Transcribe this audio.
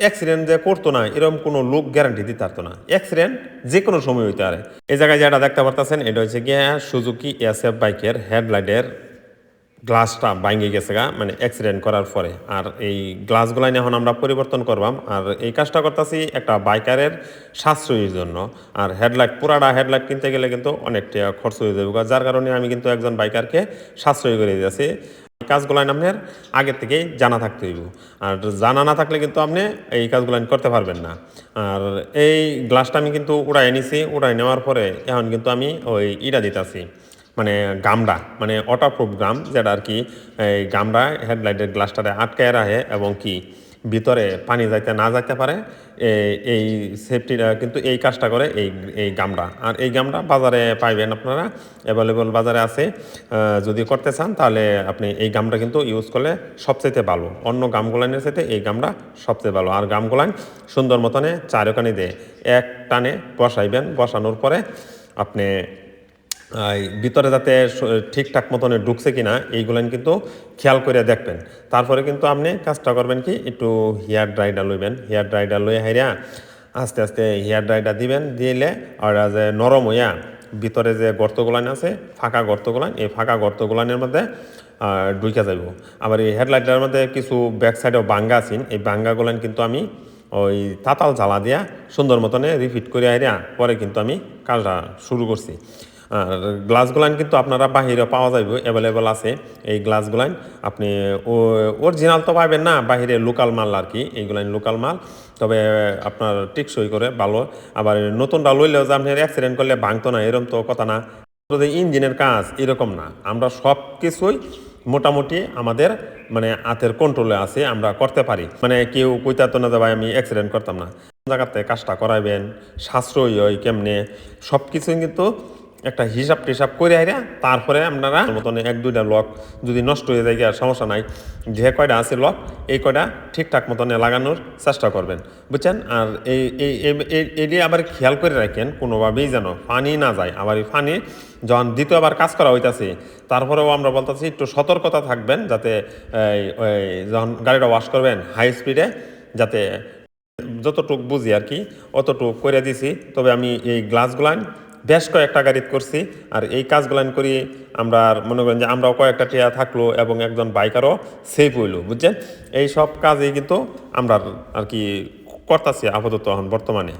Accident যে করতো না এরকম কোনো লোক গ্যারান্টি দিতে পারতো না। অ্যাক্সিডেন্ট যে কোনো সময় হইতে পারে। এই জায়গায় যেটা দেখতে পারতেছেন, এটা হচ্ছে গিয়ে সুজুকি এসএফ বাইকের হেডলাইটের গ্লাসটা ভাঙে গেছে গা মানে অ্যাক্সিডেন্ট করার পরে। আর এই গ্লাসগুলো এখন আমরা পরিবর্তন করবাম। আর এই কাজটা করতেছি একটা বাইকারের সাশ্রয়ীর জন্য। আর হেডলাইট পুরাটা হেডলাইট কিনতে গেলে কিন্তু অনেকটা খরচ হয়ে যাবে যার কারণে আমি কিন্তু একজন বাইকারকে সাশ্রয় করে দিয়েছি কাজগুলো আপনার আগের থেকেই জানা থাকতে হইব। আর জানা না থাকলে কিন্তু আপনি এই কাজগুলো করতে পারবেন না। আর এই গ্লাসটা আমি কিন্তু উড়াই নিছি, উড়াই নেওয়ার পরে এখন কিন্তু আমি ওই ইটা দিতেছি মানে গামডা মানে অটোপ্রুফ গাম, যেটা আর কি এই গামডা হেডলাইটের গ্লাসটাতে আটকায় রাখে এবং কি ভিতরে পানি যাইতে না যাইতে পারে এই সেফটিটা কিন্তু এই কাজটা করে এই এই গামডা আর এই গামডা বাজারে পাইবেন আপনারা অ্যাভেলেবল বাজারে আছে। যদি করতে চান তাহলে আপনি এই গামটা কিন্তু ইউজ করলে সবচেয়ে ভালো। অন্য গামগুলানের সাথে এই গামটা সবচেয়ে ভালো। আর গামগুলান সুন্দর মতনে চারকানি দিয়ে এক টানে বসাইবেন। বসানোর পরে আপনি ভিতরে যাতে ঠিকঠাক মতনে ঢুকছে কিনা এইগুলান কিন্তু খেয়াল করে দেখবেন। তারপরে কিন্তু আপনি কাজটা করবেন কি, একটু হেয়ার ড্রাইডার লইবেন। হেয়ার ড্রাইডার লইয়া হাইরা আস্তে আস্তে হেয়ার ড্রাইডার দিবেন, দিলে আর যে নরম হইয়া ভিতরে যে গর্তগুলান আছে, ফাঁকা গর্তগুলান, এই ফাঁকা গর্তগুলানের মধ্যে ঢুকে যাইব। আবার এই হেডলাইটের মধ্যে কিছু ব্যাক সাইডেও বাঙ্গা আছেন এই বাঙ্গাগুলান কিন্তু আমি ওই তাতাল জ্বালা দিয়া সুন্দর মতনে রিফিট করে আইরা পরে কিন্তু আমি কাজটা শুরু করছি। আর গ্লাসগুলান কিন্তু আপনারা বাহিরে পাওয়া যাবে অ্যাভেলেবেল আছে। এই গ্লাসগুলান আপনি অরিজিনাল তো পাবেন না, বাহিরে লোকাল মাল আর কি এইগুলান লোকাল মাল। তবে আপনার টিকসই করে, ভালো। আবার নতুনটা লইলেও যে আপনি অ্যাক্সিডেন্ট করলে ভাঙতো না এরকম তো কথা না। ইঞ্জিনের কাজ এরকম না, আমরা সব কিছুই মোটামুটি আমাদের মানে হাতের কন্ট্রোলে আছে, আমরা করতে পারি। মানে কেউ কইতাতো না যে, ভাই, আমি অ্যাক্সিডেন্ট করতাম না। জায়গাতে কাজটা করাইবেন, সাশ্রয়ী হয় কেমনে? সব কিছুই কিন্তু একটা হিসাব টিসাব করে আইরা তারপরে আপনারা মতন এক, দুইটা লক যদি নষ্ট হয়ে যায় আর সমস্যা নাই। যে কয়টা আছে লক, এই কয়টা ঠিকঠাক মতনে লাগানোর চেষ্টা করবেন। বুঝছেন? আর এই এই এটি আবার খেয়াল করে রাখেন, কোনোভাবেই যেন পানি না যায়। আবার এই পানি যখন দ্বিতীয়বার কাজ করা হইতাছে, তারপরেও আমরা বলতেছি, একটু সতর্কতা থাকবেন যাতে যখন গাড়িটা ওয়াশ করবেন হাই স্পিডে যাতে যতটুক বুঝি আর কি, অতটুক করে দিছি। তবে আমি এই গ্লাসগুলান বেশ কয়েকটা গাড়িত করছি, আর এই কাজগুলো করি, আমরা মনে করেন যে আমরাও কয়েকটা টিয়া থাকল এবং একজন বাইকারও সেফ হইল, বুঝছেন? এই সব কাজে কিন্তু আমরা আর কি করতেছি আপাতত এখন বর্তমানে।